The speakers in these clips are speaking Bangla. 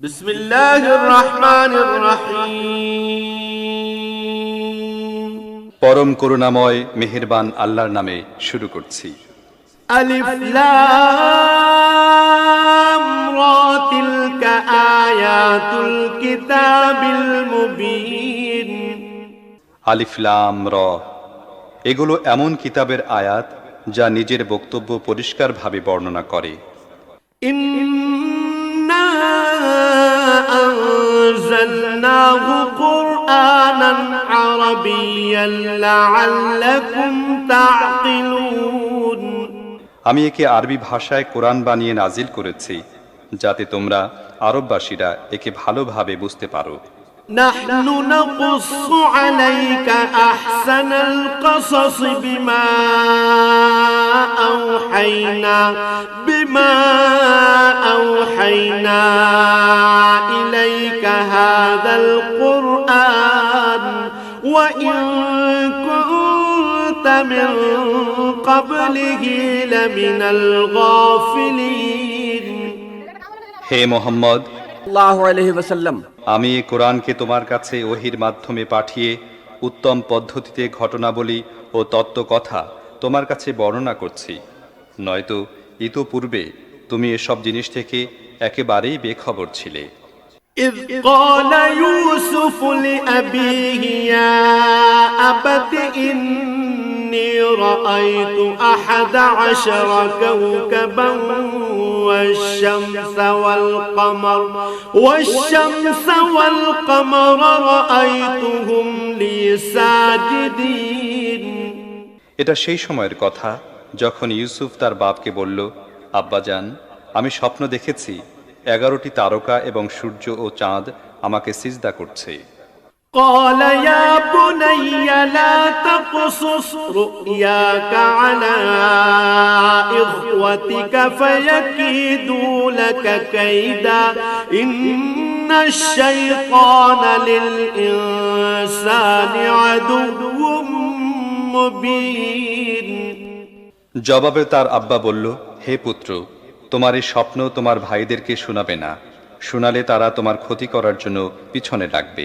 بسم الله الرحمن الرحيم পরম করুণাময় মেহেরবান আল্লাহর নামে শুরু করছি ألف لام را تلك آيات الكتاب المبين আলিফলাম র এগুলো এমন কিতাবের আয়াত যা নিজের বক্তব্য পরিষ্কারভাবে বর্ণনা করে إنا أنزلناه قرآنا عربيا لعلكم تعقلون আমি একে আরবি ভাষায় কোরআন বানিয়ে নাজিল করেছি যাতে তোমরা আরববাসীরা একে ভালোভাবে বুঝতে পারো نحن نقص عليك أحسن القصص بما أوحينا بما أوحينا إليك هذا القرآن. وإن كنت من قبله لمن الغافلين. هي محمد আমি এই কোরআনকে তোমার কাছে ওহির মাধ্যমে পাঠিয়ে উত্তম পদ্ধতিতে ঘটনাবলী ও তত্ত্বকথা তোমার কাছে বর্ণনা করছি নয়তো ইতোপূর্বে তুমি এসব জিনিস থেকে একেবারেই বেখবর ছিলে إذ قال يوسف لأبيه يا أبت إني رأيت أحد عشر كوكبا والشمس والقمر والشمس والقمر رأيتهم لي ساجدين এটা সেই সময়ের কথা যখন ইউসুফ তার বাপকে বলল আব্বাজান আমি স্বপ্ন দেখেছি এগারোটি তারকা এবং সূর্য ও চাঁদ আমাকে সিজদা করছে قال يا بني لا تقصص رؤياك على إخوتك فيكيدوا لك كيدا إن الشيطان للإنسان عدو مبين জবাবে তার আব্বা বলল হে পুত্র তোমার এই স্বপ্ন তোমার ভাইদেরকে শোনাবে না শোনালে তারা তোমার ক্ষতি করার জন্য পিছনে লাগবে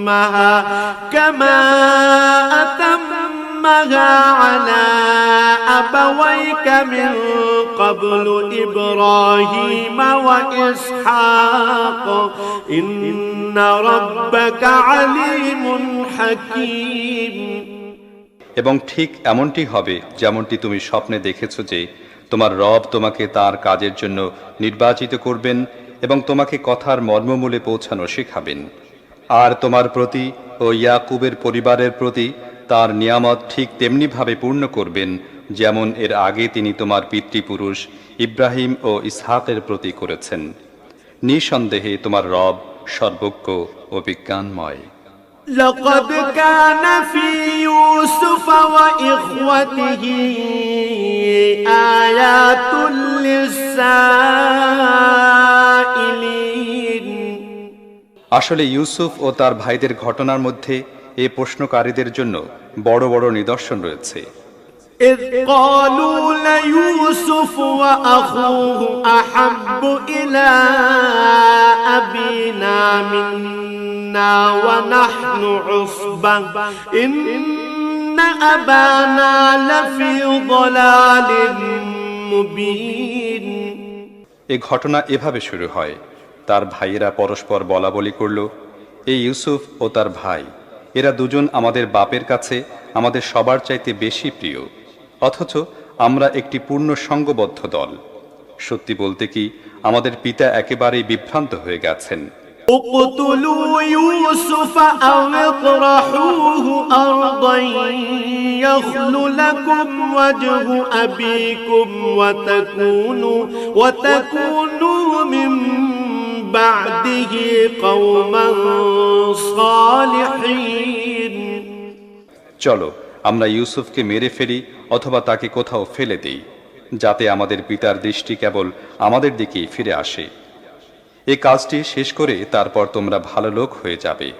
أتمها كما أتمها على أبويك من قبل إبراهيم وإسحاق إن ربك عليم حكيم এবং ঠিক এমনটি হবে যেমনটি তুমি স্বপ্নে দেখেছ যে তোমার রব তোমাকে তার কাজের জন্য নির্বাচিত করবেন এবং তোমাকে কথার মর্মমূলে পৌঁছানো শেখাবেন আর তোমার প্রতি ও ইয়াকুবের পরিবারের প্রতি তার নিয়ামত ঠিক তেমনিভাবে পূর্ণ করবেন যেমন এর আগে তিনি তোমার পিতৃপুরুষ ইব্রাহিম ও ইসহাকের প্রতি করেছেন নিঃসন্দেহে তোমার রব সর্বজ্ঞ ও বিজ্ঞানময় لقد كان في يوسف وإخوته آيات للسائلين আসলে ইউসুফ ও তার ভাইদের ঘটনার মধ্যে এ প্রশ্নকারীদের জন্য বড় বড় নিদর্শন রয়েছে إذ قالوا ليوسف وأخوه أحب إلى أبينا منا ونحن عصبة إن أبانا لفي ضلال مبين এ ঘটনা এভাবে শুরু হয় তার ভাইয়েরা পরস্পর বলা বলি করল এই ইউসুফ ও তার ভাই এরা দুজন আমাদের বাপের কাছে আমাদের সবার চাইতে বেশি প্রিয় অথচ আমরা একটি পূর্ণ সঙ্গবদ্ধ দল সত্যি বলতে কি আমাদের পিতা একেবারেই বিভ্রান্ত হয়ে গেছেন اقتلوا يوسف أو اطرحوه أرضا يخل لكم وجه أبيكم وتكونوا وتكونوا من بعده قوما صالحين. চলো আমরা ইউসুফকে মেরে ফেলি অথবা তাকে কোথাও ফেলে দেই যাতে আমাদের পিতার দৃষ্টি কেবল আমাদের দিকেই ফিরে আসে। এ কাজটি শেষ করে তারপর তোমরা ভালো লোক হয়ে যাবে।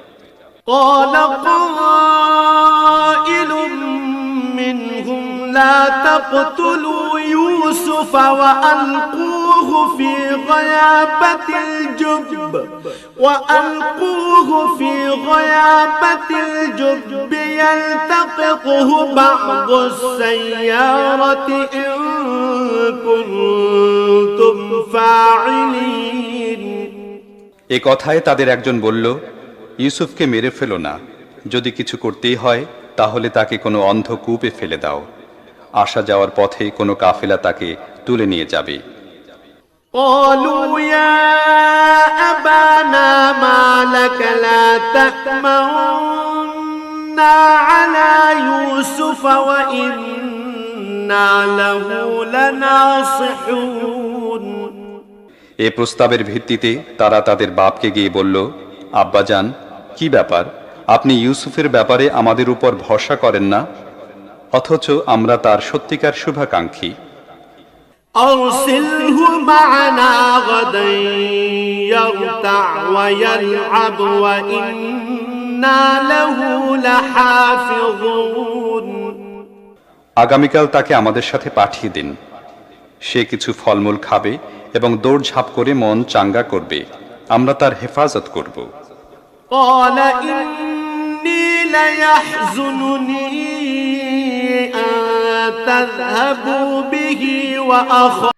قال قائل منهم لا يوسف وألقوه في غيابة الجب وألقوه في غيابة الجب يلتقطه بعض السيارة إن كنتم فاعلين এ কথায় তাদের একজন বলল ইউসুফকে মেরে ফেলো না যদি কিছু করতেই হয় তাহলে তাকে কোনো অন্ধ কূপে ফেলে দাও আসা যাওয়ার পথে কোনো কাফেলা তাকে তুলে নিয়ে যাবে قالوا يا أبانا ما لك لا تأمنا على يوسف وإنا له لناصحون এ প্রস্তাবের ভিত্তিতে তারা তাদের বাপকে গিয়ে বলল আব্বাজান কি ব্যাপার আপনি ইউসুফের ব্যাপারে আমাদের উপর ভরসা করেন না অথচ আমরা তার সত্যিকার শুভাকাঙ্ক্ষী أرسله معنا غدا يرتع ويلعب وإنا له لحافظون আগামীকাল তাকে আমাদের সাথে পাঠিয়ে দিন সে কিছু ফলমূল খাবে এবং দৌড়ঝাঁপ করে মন চাঙ্গা করবে আমরা তার হেফাজত করব قال إني ليحزنني أن تذهبوا به وأخاف